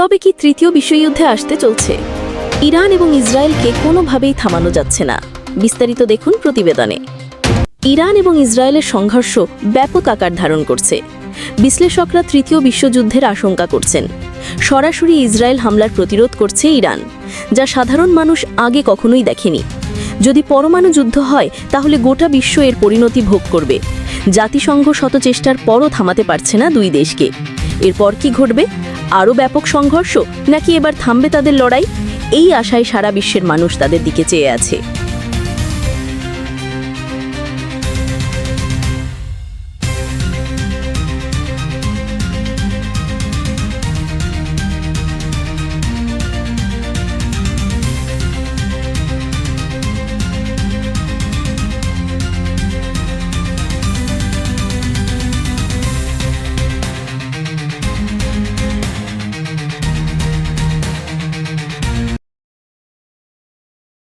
তবে কি তৃতীয় বিশ্বযুদ্ধে আসতে চলছে? ইরান এবং ইসরায়েলকে কোনোভাবেই থামানো যাচ্ছে না। বিস্তারিত দেখুন প্রতিবেদনে। ইরান এবং ইসরায়েলের সংঘর্ষ ব্যাপক আকার ধারণ করছে। বিশ্লেষকরা তৃতীয় বিশ্বযুদ্ধের আশঙ্কা করছেন। সরাসরি ইসরায়েল হামলার প্রতিরোধ করছে ইরান, যা সাধারণ মানুষ আগে কখনোই দেখেনি। যদি পরমাণু যুদ্ধ হয়, তাহলে গোটা বিশ্ব এর পরিণতি ভোগ করবে। জাতিসংঘ শত চেষ্টার পরও থামাতে পারছে না দুই দেশকে। এরপর কি ঘটবে? আরও ব্যাপক সংঘর্ষ নাকি এবার থামবে তাদের লড়াই? এই আশায় সারা বিশ্বের মানুষ তাদের দিকে চেয়ে আছে।